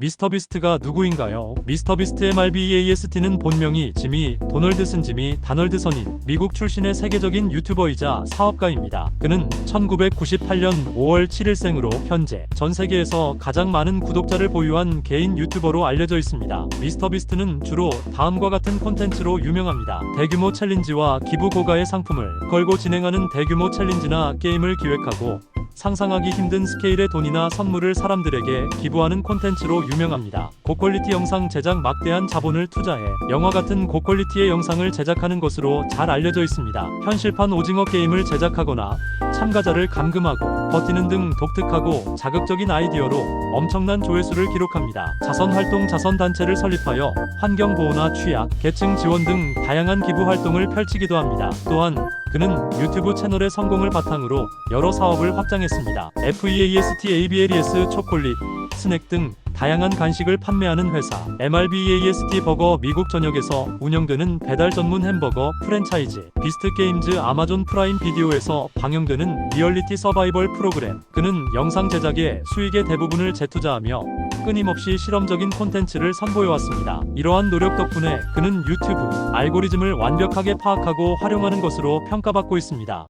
미스터비스트가 누구인가요? 미스터비스트의 말비EAST는 본명이 지미 도널드슨 지미 다널드선인 미국 출신의 세계적인 유튜버이자 사업가입니다. 그는 1998년 5월 7일생으로 현재 전 세계에서 가장 많은 구독자를 보유한 개인 유튜버로 알려져 있습니다. 미스터비스트는 주로 다음과 같은 콘텐츠로 유명합니다. 대규모 챌린지와 기부 고가의 상품을 걸고 진행하는 대규모 챌린지나 게임을 기획하고 상상하기 힘든 스케일의 돈이나 선물을 사람들에게 기부하는 콘텐츠로 유명합니다. 고퀄리티 영상 제작 막대한 자본을 투자해 영화 같은 고퀄리티의 영상을 제작하는 것으로 잘 알려져 있습니다. 현실판 오징어 게임을 제작하거나 참가자를 감금하고 버티는 등 독특하고 자극적인 아이디어로 엄청난 조회수를 기록합니다. 자선 활동 자선 단체를 설립하여 환경 보호나 취약, 계층 지원 등 다양한 기부 활동을 펼치기도 합니다. 또한 그는 유튜브 채널의 성공을 바탕으로 여러 사업을 확장했습니다. FEAST ABLES 초콜릿, 스낵 등 다양한 간식을 판매하는 회사 MRBEAST 버거 미국 전역에서 운영되는 배달 전문 햄버거 프랜차이즈 비스트 게임즈 아마존 프라임 비디오에서 방영되는 리얼리티 서바이벌 프로그램 그는 영상 제작에 수익의 대부분을 재투자하며 끊임없이 실험적인 콘텐츠를 선보여왔습니다. 이러한 노력 덕분에 그는 유튜브 알고리즘을 완벽하게 파악하고 활용하는 것으로 평가받고 있습니다.